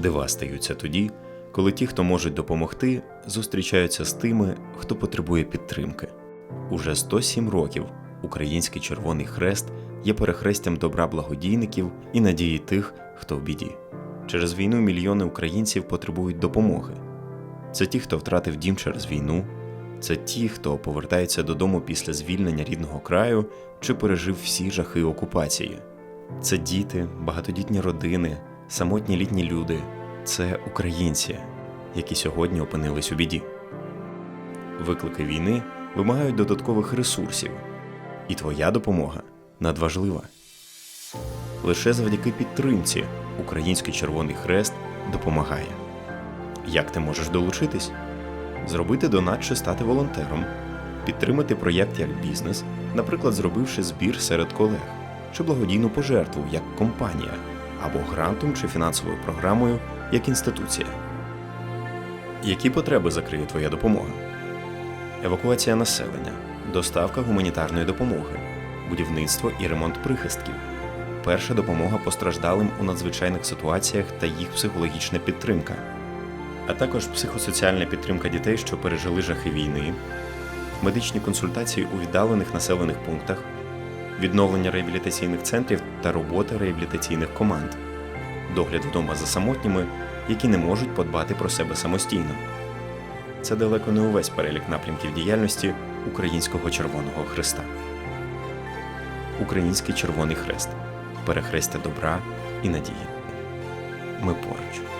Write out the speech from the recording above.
Дива стаються тоді, коли ті, хто можуть допомогти, зустрічаються з тими, хто потребує підтримки. Уже 107 років Український Червоний Хрест є перехрестям добра благодійників і надії тих, хто в біді. Через війну мільйони українців потребують допомоги. Це ті, хто втратив дім через війну, це ті, хто повертається додому після звільнення рідного краю чи пережив всі жахи окупації. Це діти, багатодітні родини, самотні літні люди, це українці, які сьогодні опинились у біді. Виклики війни вимагають додаткових ресурсів, і твоя допомога надважлива. Лише завдяки підтримці Український Червоний Хрест допомагає. Як ти можеш долучитись? Зробити донат чи стати волонтером, підтримати проєкт як бізнес, наприклад, зробивши збір серед колег, чи благодійну пожертву як компанія, або грантом чи фінансовою програмою як інституція. Які потреби закриє твоя допомога? Евакуація населення, доставка гуманітарної допомоги, будівництво і ремонт прихистків, перша допомога постраждалим у надзвичайних ситуаціях та їх психологічна підтримка, а також психосоціальна підтримка дітей, що пережили жахи війни, медичні консультації у віддалених населених пунктах, відновлення реабілітаційних центрів та робота реабілітаційних команд, догляд вдома за самотніми, які не можуть подбати про себе самостійно. Це далеко не увесь перелік напрямків діяльності Українського Червоного Хреста. Український Червоний Хрест перехрестя добра і надії. Ми поруч.